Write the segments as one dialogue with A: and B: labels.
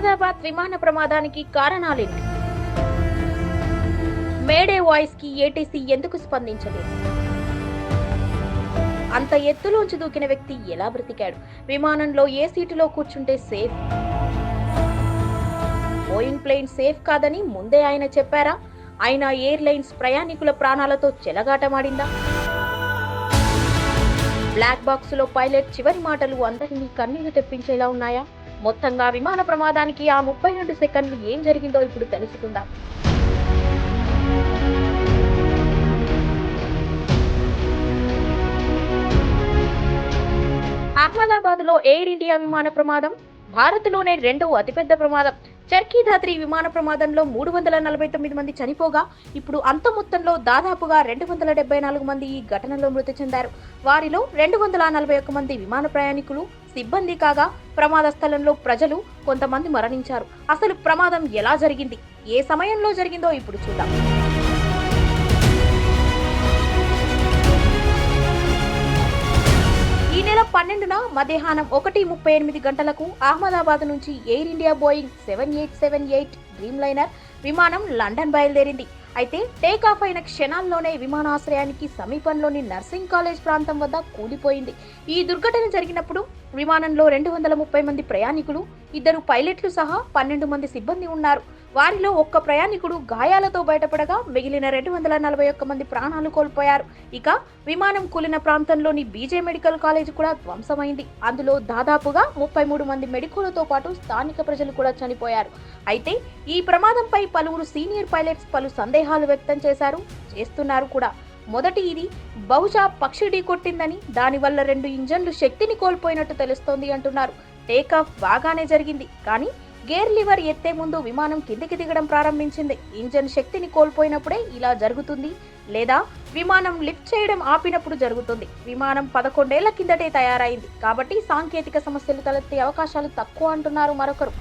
A: అహ్మదాబాద్ విమాన ప్రమాదానికి కారణాలేంటి? మేడే వాయిస్కి ఏటీసీ ఎందుకు స్పందించలేదు? అంత ఎత్తులోంచి దూకిన వ్యక్తి ఎలా బ్రతికాడు? విమానంలో ఏ సీటులో కూర్చుంటే సేఫ్? బోయింగ్ ప్లేన్ సేఫ్ కాదని ముందే ఆయన చెప్పారా? ఆయన ఎయిర్లైన్స్ ప్రయాణికుల ప్రాణాలతో చెలగాటమాడిందా? బ్లాక్ బాక్స్లో పైలట్ చివరి మాటలు అందరినీ కన్నీళ్ళు తెప్పించేలా ఉన్నాయా? మొత్తంగా విమాన ప్రమాదానికి ఆ ముప్పై రెండు సెకండ్లు ఏం జరిగిందో ఇప్పుడు తెలుసుకుందాం. అహ్మదాబాద్లో ఎయిర్ ఇండియా విమాన ప్రమాదం భారత్లోనే రెండవ అతిపెద్ద ప్రమాదం. చర్కీధాత్రి విమాన ప్రమాదంలో మూడు వందల నలభై తొమ్మిది మంది చనిపోగా ఇప్పుడు అంత మొత్తంలో దాదాపుగా రెండు వందల డెబ్బై నాలుగు మంది ఈ ఘటనలో మృతి చెందారు. వారిలో రెండు వందల నలభై ఒక్క మంది విమాన ప్రయాణికులు సిబ్బంది కాగా ప్రమాద స్థలంలో ప్రజలు కొంతమంది మరణించారు. అసలు ప్రమాదం ఎలా జరిగింది? ఏ సమయంలో జరిగిందో ఇప్పుడు చూద్దాం. నెల పన్నెండున మధ్యాహ్నం ఒకటి ముప్పై ఎనిమిది గంటలకు అహ్మదాబాద్ నుంచి air India Boeing seven eight seven eight dreamliner విమానం లండన్ బయలుదేరింది. అయితే టేక్ ఆఫ్ అయిన క్షణాల్లోనే విమానాశ్రయానికి సమీపంలోని నర్సింగ్ కాలేజ్ ప్రాంతం వద్ద కూలిపోయింది. ఈ దుర్ఘటన జరిగినప్పుడు విమానంలో రెండు వందల ముప్పై మంది ప్రయాణికులు ఇద్దరు పైలట్లు సహా పన్నెండు మంది సిబ్బంది ఉన్నారు. వారిలో ఒక్క ప్రయాణికుడు గాయాలతో బయటపడగా మిగిలిన రెండు వందల నలభై ఒక్క మంది ప్రాణాలు కోల్పోయారు. ఇక విమానం కూలిన ప్రాంతంలోని బీజే మెడికల్ కాలేజ్ కూడా ధ్వంసమైంది. అందులో దాదాపుగా ముప్పై మూడు మంది మెడికోలతో పాటు స్థానిక ప్రజలు కూడా చనిపోయారు. అయితే ఈ ప్రమాదంపై పలువురు సీనియర్ పైలట్స్ పలు సందేహాలు వ్యక్తం చేశారు చేస్తున్నారు కూడా. మొదటి ఇది బహుశా పక్షి ఢీకొట్టిందని దానివల్ల రెండు ఇంజన్లు శక్తిని కోల్పోయినట్టు తెలుస్తోంది అంటున్నారు. టేకాఫ్ బాగానే జరిగింది కానీ గేర్ లివర్ ఎత్తే ముందు విమానం కిందికి దిగడం ప్రారంభించింది. ఇంజన్ శక్తిని కోల్పోయినప్పుడే ఇలా జరుగుతుంది లేదా విమానం లిఫ్ట్ చేయడం ఆపినప్పుడు జరుగుతుంది. విమానం పదకొండేళ్ళ కిందటే తయారైంది కాబట్టి సాంకేతిక సమస్యలు తలెత్తే అవకాశాలు తక్కువ అంటున్నారు మరొకరు.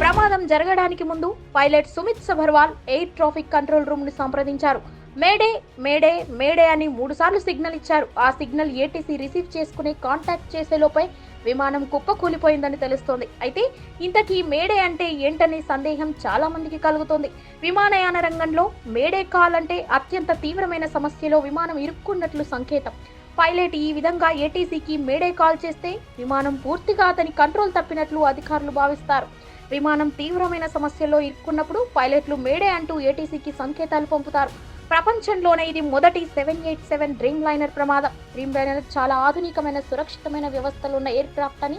A: ప్రమాదం జరగడానికి ముందు pilot Sumeet Sabharwal air traffic control రూమ్ని సంప్రదించారు. మేడే మేడే మేడే అని మూడుసార్లు సిగ్నల్ ఇచ్చారు. ఆ సిగ్నల్ ఏటీసీ రిసీవ్ చేసుకుని కాంటాక్ట్ చేసేలోపై విమానం కుప్పకూలిపోయిందని తెలుస్తోంది. అయితే ఇంతకీ మేడే అంటే ఏంటనే సందేహం చాలా మందికి కలుగుతోంది. విమానయాన రంగంలో మేడే కాల్ అంటే అత్యంత తీవ్రమైన సమస్యలో విమానం ఇరుక్కున్నట్లు సంకేతం. పైలట్ ఈ విధంగా ఏటీసీకి మేడే కాల్ చేస్తే విమానం పూర్తిగా అతని కంట్రోల్ తప్పినట్లు అధికారులు భావిస్తారు. విమానం తీవ్రమైన సమస్యల్లో ఇరుక్కున్నప్పుడు పైలట్లు మేడే అంటూ ఏటీసీకి సంకేతాలు పంపుతారు. ప్రపంచంలోనే ఇది మొదటి seven eight seven dream liner ప్రమాదం. డ్రీమ్ లైనర్ చాలా ఆధునికమైన సురక్షితమైన వ్యవస్థలు ఉన్న ఎయిర్ క్రాఫ్ట్ అని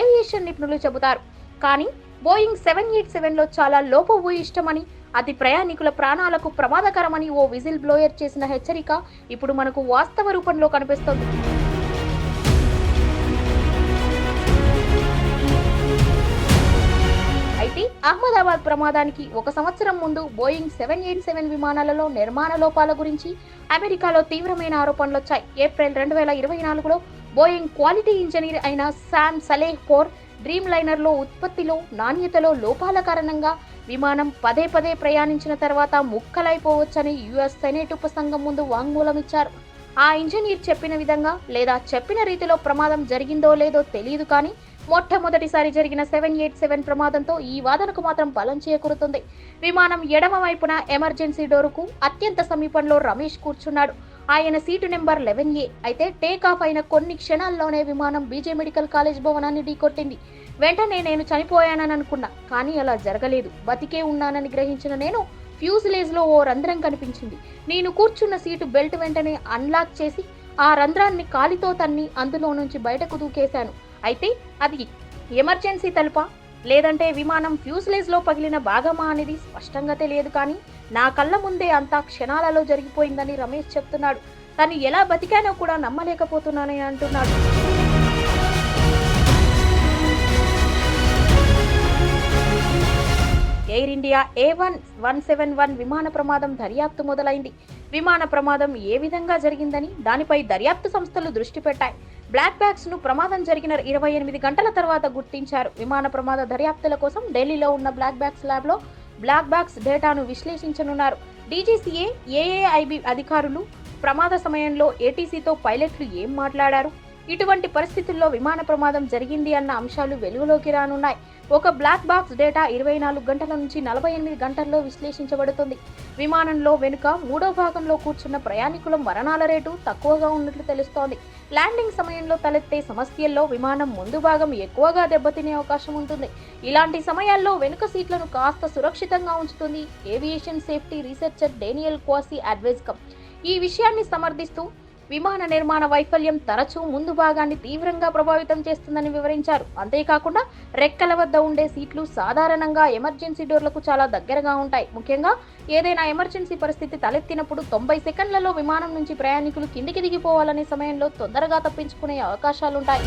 A: ఏవియేషన్ నిపుణులు చెబుతారు. కానీ బోయింగ్ సెవెన్ ఎయిట్ సెవెన్లో చాలా లోపు ఇష్టమని అది ప్రయాణికుల ప్రాణాలకు ప్రమాదకరమని ఓ విజిల్ బ్లోయర్ చేసిన హెచ్చరిక ఇప్పుడు మనకు వాస్తవ రూపంలో కనిపిస్తోంది. అయితే అహ్మదాబాద్ ప్రమాదానికి ఒక సంవత్సరం ముందు బోయింగ్ సెవెన్ ఎయిట్ సెవెన్ విమానాలలో నిర్మాణ లోపాల గురించి అమెరికాలో తీవ్రమైన ఆరోపణలు వచ్చాయి ఏప్రిల్ రెండు వేల ఇరవై నాలుగులో బోయింగ్ క్వాలిటీ ఇంజనీర్ అయిన శామ్ సలేహ్ ఫోర్ డ్రీమ్ లైనర్లో ఉత్పత్తిలో నాణ్యతలో లోపాల కారణంగా విమానం పదే పదే ప్రయాణించిన తర్వాత ముక్కలైపోవచ్చని యుఎస్ సెనేట్ ఉపసంఘం ముందు వాంగ్మూలం ఇచ్చారు ఆ ఇంజనీర్ చెప్పిన విధంగా లేదా చెప్పిన రీతిలో ప్రమాదం జరిగిందో లేదో తెలియదు కానీ మొట్టమొదటిసారి జరిగిన సెవెన్ ఎయిట్ సెవెన్ ప్రమాదంతో ఈ వాదనకు మాత్రం బలం చేకూరుతుంది. విమానం ఎడమ వైపున ఎమర్జెన్సీ డోరుకు అత్యంత సమీపంలో రమేష్ కూర్చున్నాడు. ఆయన సీటు నెంబర్ లెవెన్ ఏ. అయితే టేక్ ఆఫ్ అయిన కొన్ని క్షణాల్లోనే విమానం బీజే మెడికల్ కాలేజ్ భవనాన్ని ఢీకొట్టింది. వెంటనే నేను చనిపోయానని అనుకున్నా కానీ అలా జరగలేదు. బతికే ఉన్నానని గ్రహించిన నేను ఫ్యూజిలేజ్లో ఓ రంధ్రం కనిపించింది. నేను కూర్చున్న సీటు బెల్ట్ వెంటనే అన్లాక్ చేసి ఆ రంధ్రాన్ని కాలితో తన్ని అందులో నుంచి బయటకు దూకేశాను. అయితే అది ఎమర్జెన్సీ తలుపా? లేదంటే విమానం ఫ్యూజ్లేజ్లో పగిలిన భాగమా అనేది స్పష్టంగా తెలియదు కానీ నా కళ్ళ ముందే అంతా క్షణాలలో జరిగిపోయిందని రమేష్ చెప్తున్నాడు. తను ఎలా బతికానో కూడా నమ్మలేకపోతున్నానని అంటున్నాడు. Air India A one one seven one విమాన ప్రమాదం దర్యాప్తు మొదలైంది. విమాన ప్రమాదం ఏ విధంగా జరిగిందని దానిపై దర్యాప్తు సంస్థలు దృష్టి పెట్టాయి. బ్లాక్ బ్యాగ్స్ను ప్రమాదం జరిగిన ఇరవై ఎనిమిది గంటల తర్వాత గుర్తించారు. విమాన ప్రమాద దర్యాప్తుల కోసం ఢిల్లీలో ఉన్న బ్లాక్ బ్యాగ్స్ ల్యాబ్లో బ్లాక్ బ్యాగ్స్ డేటాను విశ్లేషించనున్నారు. డీజీసీఏ ఏఏఐబి అధికారులు ప్రమాద సమయంలో ఏటీసీతో పైలట్లు ఏం మాట్లాడారు? ఇటువంటి పరిస్థితుల్లో విమాన ప్రమాదం జరిగింది అన్న అంశాలు వెలుగులోకి రానున్నాయి. ఒక బ్లాక్ బాక్స్ డేటా ఇరవై నాలుగు గంటల నుంచి నలభై ఎనిమిది గంటల్లో విశ్లేషించబడుతుంది. విమానంలో వెనుక మూడో భాగంలో కూర్చున్న ప్రయాణికుల మరణాల రేటు తక్కువగా ఉన్నట్లు తెలుస్తోంది. ల్యాండింగ్ సమయంలో తలెత్తే సమస్యల్లో విమానం ముందు భాగం ఎక్కువగా దెబ్బతినే అవకాశం ఉంటుంది. ఇలాంటి సమయాల్లో వెనుక సీట్లను కాస్త సురక్షితంగా ఉంచుతుంది. Aviation safety researcher Daniel Kwasi Adjekum ఈ విషయాన్ని సమర్థిస్తూ విమాన నిర్మాణ వైఫల్యం తరచూ ముందు భాగాన్ని తీవ్రంగా ప్రభావితం చేస్తుందని వివరించారు. అంతేకాకుండా రెక్కల వద్ద ఉండే సీట్లు సాధారణంగా ఎమర్జెన్సీ డోర్లకు చాలా దగ్గరగా ఉంటాయి. ముఖ్యంగా ఏదైనా ఎమర్జెన్సీ పరిస్థితి తలెత్తినప్పుడు తొంభై సెకండ్లలో విమానం నుంచి ప్రయాణికులు కిందికి దిగిపోవాలనే సమయంలో తొందరగా తప్పించుకునే అవకాశాలుంటాయి.